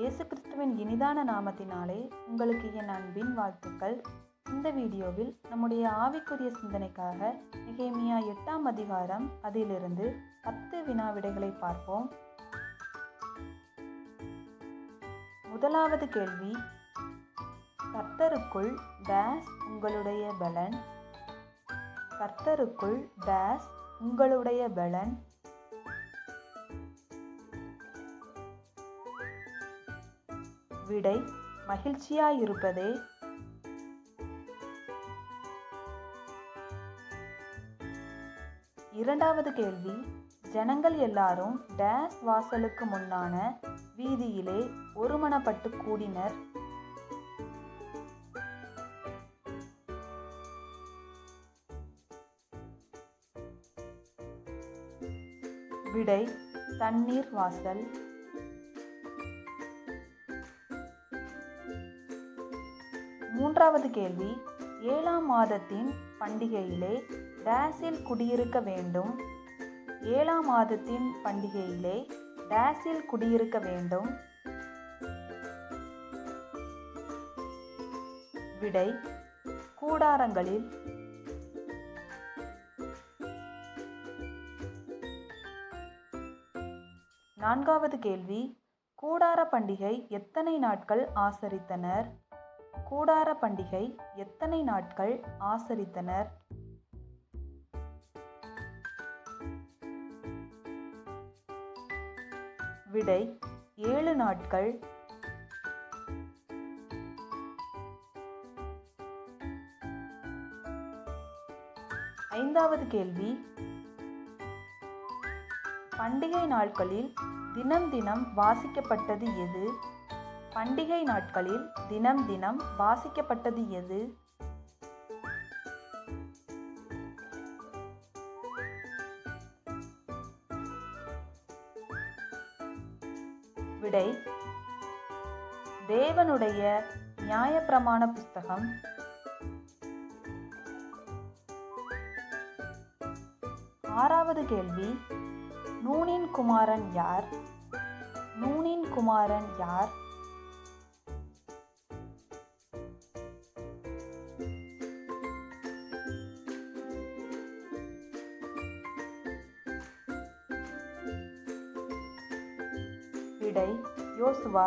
இயேசு கிறிஸ்துவின் இனிதான நாமத்தினாலே உங்களுக்கு என் அன்பின் வாழ்த்துக்கள். இந்த வீடியோவில் நம்முடைய ஆவிக்குரிய சிந்தனைக்காக நிகேமியா எட்டாம் அதிகாரம் அதிலிருந்து பத்து வினாவிடைகளை பார்ப்போம். முதலாவது கேள்வி கர்த்தருக்குள் டேஸ் உங்களுடைய பலன்? கர்த்தருக்குள் டேஸ் உங்களுடைய பலன்? விடை மகிழ்ச்சியாயிருப்பதே. இரண்டாவது கேள்வி ஜனங்கள் எல்லாரும் டேஸ் வாசலுக்கு முன்னான வீதியிலே ஒருமனப்பட்டு கூடினர். விடை தண்ணீர் வாசல். மூன்றாவது கேள்வி ஏழாம் மாதத்தின் பண்டிகையிலே டேஸில் குடியிருக்க வேண்டும். ஏழாம் மாதத்தின் பண்டிகையிலே டேஸில் குடியிருக்க வேண்டும். விடை கூடாரங்களில். நான்காவது கேள்வி கூடார பண்டிகை எத்தனை நாட்கள் ஆசரித்தனர்? கூடார பண்டிகை எத்தனை நாட்கள் ஆசரித்தனர்? விடை ஏழு நாட்கள். ஐந்தாவது கேள்வி. பண்டிகை நாட்களில் தினம் தினம் வாசிக்கப்பட்டது எது? பண்டிகை நாட்களில் தினம் தினம் வாசிக்கப்பட்டது எது? விடை தேவனுடைய நியாயப்பிரமாண புஸ்தகம். ஆறாவது கேள்வி நூனின் குமாரன் யார்? நூனின் குமாரன் யார்? விடை யோசுவா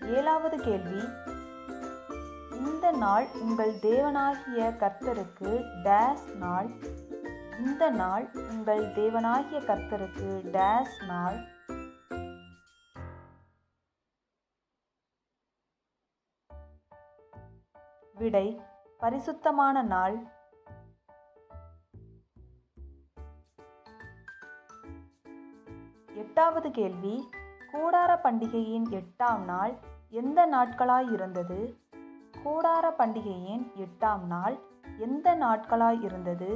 ஏழாவது கேள்வி. இந்த நாள் உங்கள் தேவனாகிய கர்த்தருக்கு டேஸ் நாள். இந்த நாள் உங்கள் தேவனாகிய கர்த்தருக்கு டேஸ் நாள். விடை பரிசுத்தமான நாள். எட்டாவது கேள்வி கூடார பண்டிகையின் எட்டாம் நாள் எந்த நாட்களாயிருந்தது கூடார பண்டிகையின் எட்டாம் நாள் எந்த நாட்களாயிருந்தது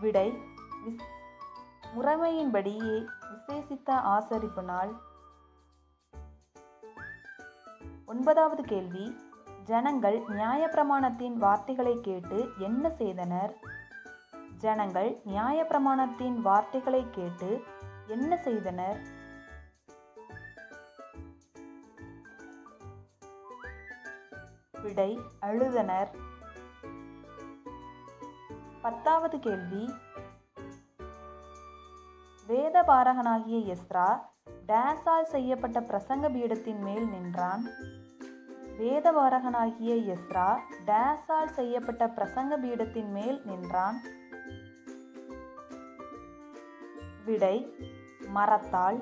விடை விஸ் முறைமையின்படியே விசேஷித்த ஆசரிப்பு நாள். ஒன்பதாவது கேள்வி. ஜனங்கள் நியாயப்பிரமாணத்தின் வார்த்தைகளை கேட்டு என்ன செய்தனர்? ஜனங்கள் நியாயப்பிரமாணத்தின் வார்த்தைகளை கேட்டு என்ன செய்தனர்? விடை அழுதனர். பத்தாவது கேள்வி. வேத பாரகனாகிய எஸ்ரா டேஸால் செய்யப்பட்ட பிரசங்க பீடத்தின் மேல் நின்றான். வேதவாரகனாகிய எஸ்ரா டேஸால் செய்யப்பட்ட பிரசங்க பீடத்தின் மேல் நின்றான். விடை மரத்தால்.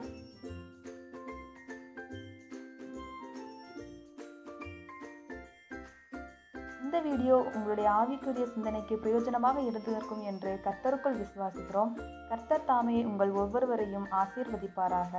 இந்த வீடியோ உங்களுடைய ஆவிக்குரிய சிந்தனைக்கு பிரயோஜனமாக இருந்திருக்கும் என்று கர்த்தருக்குள் விசுவாசிக்கிறோம். கர்த்தர் தாமே உங்கள் ஒவ்வொருவரையும் ஆசீர்வதிப்பாராக.